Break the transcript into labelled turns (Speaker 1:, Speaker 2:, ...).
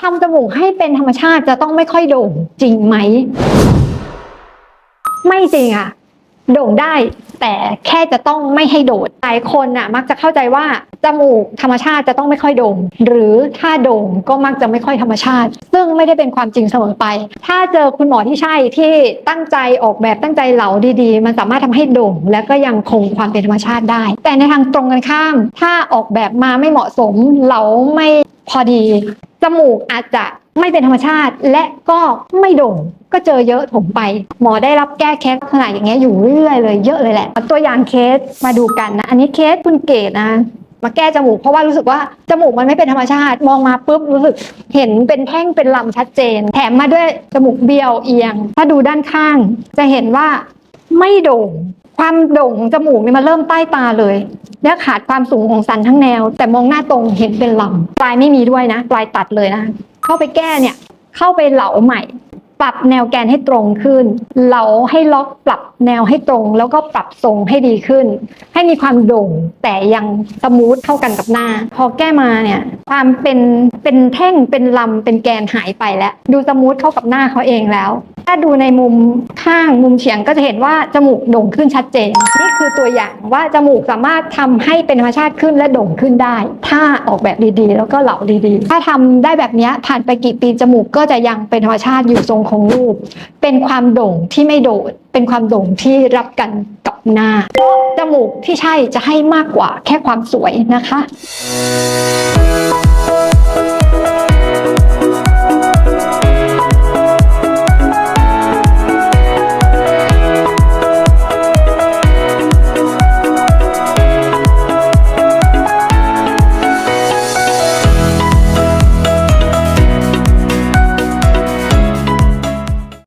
Speaker 1: ทำจมูกให้เป็นธรรมชาติจะต้องไม่ค่อยโด่งจริงไหม ไม่จริงอะโด่งได้ แต่แค่จะต้องไม่ให้โดดหลายคนน่ะ มักจะเข้าใจว่าจมูกธรรมชาติจะต้องไม่ค่อยโด่งหรือถ้าโด่งก็มักจะไม่ค่อยธรรมชาติ ซึ่งไม่ได้เป็นความจริงเสมอไป ถ้าเจอคุณหมอที่ใช่ที่ตั้งใจออกแบบตั้งใจเหลาดีๆ มันสามารถทำให้โด่ง และก็ยังคงความเป็นธรรมชาติได้ แต่ในทางตรงกันข้าม ถ้าออกแบบมาไม่เหมาะสมเหลาไม่พอดี จมูกอาจจะไม่เป็นธรรมชาติและก็ไม่โด่งก็เจอเยอะถมไป หมอได้รับแก้เคสลักษณะอย่างเงี้ยอยู่เรื่อยเลยเยอะเลยแหละ ตัวอย่างเคสมาดูกันนะ อันนี้เคสคุณเกดนะมาแก้จมูกเพราะว่ารู้สึกว่าจมูกมันไม่เป็นธรรมชาติมองมาปุ๊บรู้สึกเห็นเป็นแท่งเป็นลำชัดเจน แถมมาด้วยจมูกเบี้ยวเอียง ถ้าดูด้านข้าง จะเห็นว่าไม่โด่ง ความโด่งของจมูกนี่มันเริ่มใต้ตาเลย และขาดความสูงของสันทั้งแนว แต่มองหน้าตรงเห็นเป็นลำปลายไม่มีด้วยนะ ปลายตัดเลยนะ เข้าไปแก้เนี่ย เข้าไปเหลาใหม่ ปรับแนวแกนให้ตรงขึ้น เหลาให้ล็อกปรับแนวให้ตรง แล้วก็ปรับทรงให้ดีขึ้น ให้มีความโด่งแต่ยังสมูทเท่ากันกับหน้า พอแก้มาเนี่ย ความเป็นเป็นแท่งเป็นลำเป็นแกนหายไปแล้ว ดูสมูทเข้ากับหน้าเขาเองแล้ว ถ้าดูในมุมข้างมุมเฉียงก็จะเห็นว่าจมูกโด่งขึ้นชัดเจน นี่คือตัวอย่างว่าจมูกสามารถทำให้เป็นธรรมชาติขึ้นและโด่งขึ้นได้ ถ้าออกแบบดีๆ แล้วก็เหลาดีๆ ถ้าทำได้แบบนี้ผ่านไปกี่ปีจมูกก็จะยังเป็นธรรมชาติอยู่ทรงคงรูป เป็นความโด่งที่ไม่โดด เป็นความโด่งที่รับกันกับหน้าจมูกที่ใช่จะให้มากกว่าแค่ความสวยนะคะ